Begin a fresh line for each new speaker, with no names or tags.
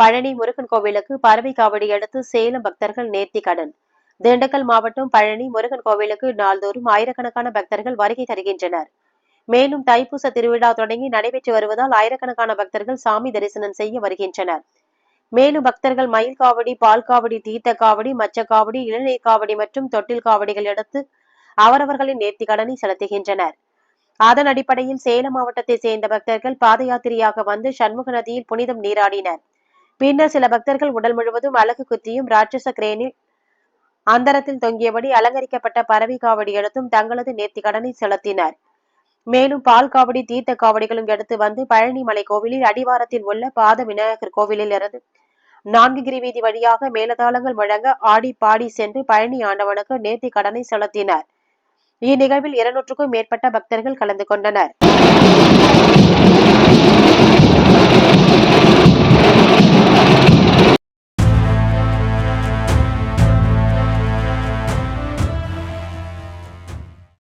பழனி முருகன் கோவிலுக்கு பறவை காவடி எடுத்து சேலம் பக்தர்கள் நேர்த்தி கடன். திண்டுக்கல் மாவட்டம் பழனி முருகன் கோவிலுக்கு நாள்தோறும் ஆயிரக்கணக்கான பக்தர்கள் வருகை தருகின்றனர். மேலும் தைப்பூச திருவிழா தொடங்கி நடைபெற்று வருவதால் ஆயிரக்கணக்கான பக்தர்கள் சாமி தரிசனம் செய்ய வருகின்றனர். மேலும் பக்தர்கள் மயில் காவடி பால் காவடி தீர்த்த காவடி மச்ச காவடி இளநீர் காவடி மற்றும் தொட்டில் காவடிகள் எடுத்து அவரவர்களின் நேர்த்தி கடனை செலுத்துகின்றனர். அதன் அடிப்படையில் சேலம் மாவட்டத்தை சேர்ந்த பக்தர்கள் பாத யாத்திரையாக வந்து சண்முக நதியில் புனிதம் நீராடினர். பின்னர் சில பக்தர்கள் உடல் முழுவதும் அழகு குத்தியும் ராட்சச கிரேனில் அந்தரத்தில் தொங்கியபடி அலங்கரிக்கப்பட்ட பறவை காவடி எடுத்தும் தங்களது நேர்த்தி கடனை செலுத்தினர். மேலும் பால் காவடி தீர்த்த காவடிகளும் எடுத்து வந்து பழனிமலை கோவிலில் அடிவாரத்தில் உள்ள பாத விநாயகர் கோவிலில் இருந்து நான்கு கிரி வீதி வழியாக மேலதாளங்கள் முழங்க ஆடி பாடி சென்று பழனி ஆண்டவனுக்கு நேர்த்தி கடனை செலுத்தினர். இந்நிகழ்வில் இருநூற்றுக்கும் மேற்பட்ட பக்தர்கள் கலந்து கொண்டனர்.